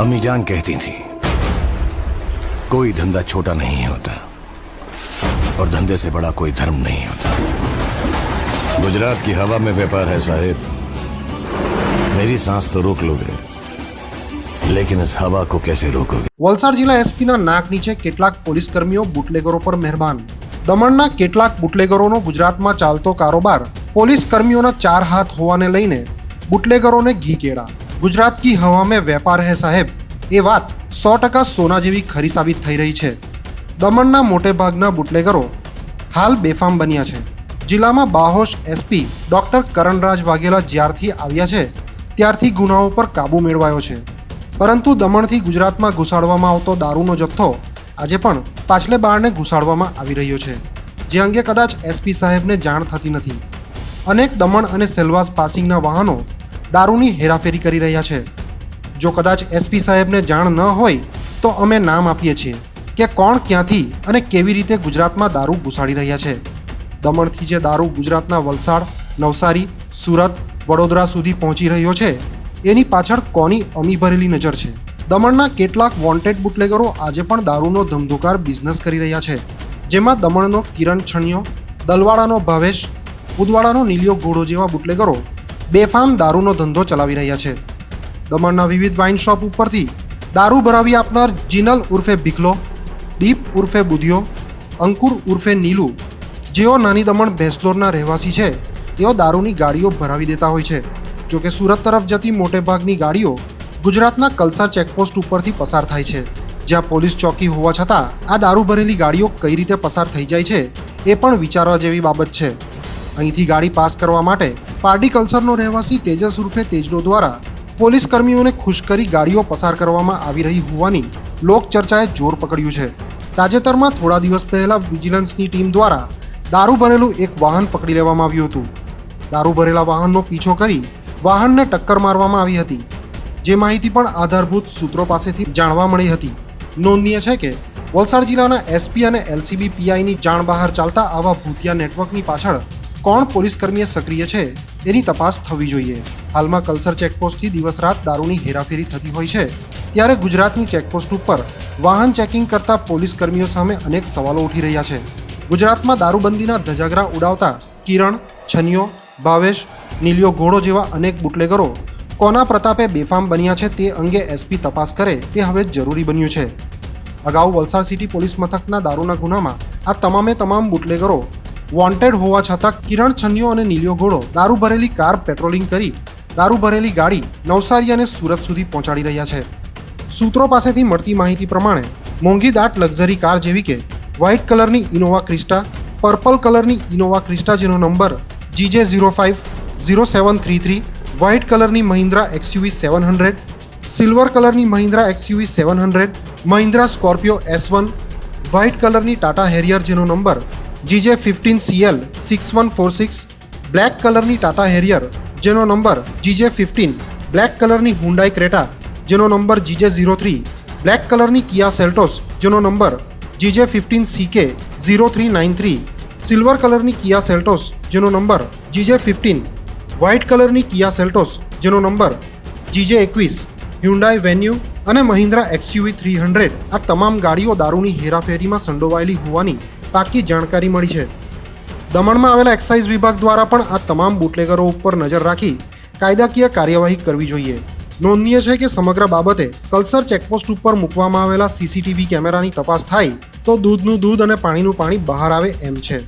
अम्मी जान कहती थी कोई धंधा छोटा नहीं होता और धंधे से बड़ा कोई धर्म नहीं होता गुजरात की हवा में व्यापार है साहेब मेरी सांस तो रोक लोगे लेकिन इस हवा को कैसे रोकोगे વલસાડ જિલ્લા એસપીના નાક નીચે કેટલાક પોલીસ કર્મીઓ બુટલેગરો પર મહેરબાન દમણના કેટલાક બુટલેગરોનો ગુજરાતમાં ચાલતો કારોબાર પોલીસ કર્મીઓના ચાર હાથ હોવાને લઈને બુટલેગરોને ઘી કેળા ગુજરાત કી હવા મેં વેપાર હે સાહેબ? એ વાત સો ટકા સોના જેવી ખરી સાબિત થઈ રહી છે. દમણના મોટે ભાગના બુટલેગરો હાલ બેફામ બન્યા છે. જિલ્લામાં બાહોશ એસપી ડોક્ટર કરણરાજ વાઘેલા જ્યારથી આવ્યા છે, ત્યારથી ગુનાઓ પર કાબૂ મેળવાયો છે. પરંતુ દમણથી ગુજરાતમાં ઘુસાડવામાં આવતો દારૂનો જથ્થો આજે પણ પાછલે બારણે ઘુસાડવામાં આવી રહ્યો છે, જે અંગે કદાચ એસપી સાહેબને જાણ થતી નથી. અનેક દમણ અને સેલવાસ પાસિંગના વાહનો દારૂની હેરાફેરી કરી રહ્યા છે. જો કદાચ એસપી સાહેબને જાણ ન હોય, તો અમે નામ આપીએ છીએ કે કોણ ક્યાંથી અને કેવી રીતે ગુજરાતમાં દારૂ ઘુસાડી રહ્યા છે. દમણથી જે દારૂ ગુજરાતના વલસાડ, નવસારી, સુરત, વડોદરા સુધી પહોંચી રહ્યો છે, એની પાછળ કોની અમી ભરેલી નજર છે? દમણના કેટલાક વોન્ટેડ બુટલેગરો આજે પણ દારૂનો ધમધોકાર બિઝનેસ કરી રહ્યા છે. જેમાં દમણનો કિરણ છણિયો, દલવાડાનો ભાવેશ, ઉદવાડાનો નીલિયો ઘોડો જેવા બુટલેગરો બેફામ દારૂનો ધંધો ચલાવી રહ્યા છે. દમણના વિવિધ વાઇન શોપ ઉપરથી દારૂ ભરાવી આપનાર જીનલ ઉર્ફે ભીખલો, દીપ ઉર્ફે બુધિયો, અંકુર ઉર્ફે નીલુ, જેઓ નાની દમણ ભેસલોરના રહેવાસી છે, તેઓ દારૂની ગાડીઓ ભરાવી દેતા હોય છે. જોકે સુરત તરફ જતી મોટેભાગની ગાડીઓ ગુજરાતના કલસા ચેકપોસ્ટ ઉપરથી પસાર થાય છે. જ્યાં પોલીસ ચોકી હોવા છતાં આ દારૂ ભરેલી ગાડીઓ કઈ રીતે પસાર થઈ જાય છે, એ પણ વિચારવા જેવી બાબત છે. અહીંથી ગાડી પાસ કરવા માટે પારડી કલ્સરનો રહેવાસી તેજસ ઉર્ફે તેજલો દ્વારા પોલીસ કર્મીઓને ખુશ કરી ગાડીઓ પસાર કરવામાં આવી રહી હોવાની લોકચર્ચાએ જોર પકડ્યું છે. તાજેતરમાં થોડા દિવસ પહેલા વિજિલન્સની ટીમ દ્વારા દારૂ ભરેલું એક વાહન પકડી લેવામાં આવ્યું હતું. દારૂ ભરેલા વાહનનો પીછો કરી વાહનને ટક્કર મારવામાં આવી હતી. જે માહિતી પણ આધારભૂત સૂત્રો પાસેથી જાણવા મળી હતી. નોંધનીય છે કે વલસાડ જિલ્લાના એસપી અને એલસીબી પીઆઈની જાણ બહાર ચાલતા આવા ભૂતિયા નેટવર્કની પાછળ કોણ પોલીસ કર્મીએ સક્રિય છે એની તપાસ થવી જોઈએ. હાલમાં કલ્સર ચેકપોસ્ટથી દિવસ રાત દારૂની હેરાફેરી થતી હોય છે. ત્યારે ગુજરાતની ચેકપોસ્ટ ઉપર વાહન ચેકિંગ કરતા પોલીસ કર્મીઓ સામે અનેક સવાલો ઉઠી રહ્યા છે. ગુજરાતમાં દારૂબંધીના ધજાગરા ઉડાવતા કિરણ, છનિયો, ભાવેશ, નીલિયો ઘોડો જેવા અનેક બુટલેગરો કોના પ્રતાપે બેફામ બન્યા છે તે અંગે એસપી તપાસ કરે તે હવે જરૂરી બન્યું છે. અગાઉ વલસાડ સિટી પોલીસ મથકના દારૂના ગુનામાં આ તમામે તમામ બુટલેગરો વોન્ટેડ હોવા છતાં કિરણ છન્યો અને નીલિયો ઘોડો દારૂ ભરેલી કાર પેટ્રોલિંગ કરી, દારૂ ભરેલી ગાડી નવસારી અને સુરત સુધી પહોંચાડી રહ્યા છે. સૂત્રો પાસેથી મળતી માહિતી પ્રમાણે, મોંઘી દાટ લક્ઝરી કાર જેવી કે વ્હાઇટ કલરની ઇનોવા ક્રિસ્ટા, પર્પલ કલરની ઇનોવા ક્રિસ્ટા જેનો number GJ zero five zero seven three three, white કલરની Mahindra XUV seven hundred, silver કલરની Mahindra XUV seven hundred, Mahindra Scorpio S one, white કલરની Tata Harrier જેનો number GJ fifteen CL six one four six black કલરની Tata Harrier જેનો number GJ fifteen black કલરની Hyundai Creta જેનો number GJ zero three black કલરની Kia Seltos જેનો number GJ fifteen CK zero three nine three silver કલરની Kia Seltos જેનો number GJ fifteen white કલરની Kia Seltos જેનો number GJ એકવીસ Hyundai Venue અને મહિન્દ્રા એક્સયુવી થ્રી હંડ્રેડ આ તમામ ગાડીઓ દારૂની હેરાફેરીમાં સંડોવાયેલી હોવાની પાકી જાણકારી મળી છે. દમણમાં આવેલા એક્સાઇઝ વિભાગ દ્વારા પણ આ તમામ બુટલેગરો ઉપર નજર રાખી કાયદાકીય કાર્યવાહી કરવી જોઈએ. નોંધનીય છે કે સમગ્ર બાબતે કલ્સર ચેકપોસ્ટ ઉપર મૂકવામાં આવેલા સીસીટીવી કેમેરાની તપાસ થાય તો દૂધનું દૂધ અને પાણીનું પાણી બહાર આવે એમ છે.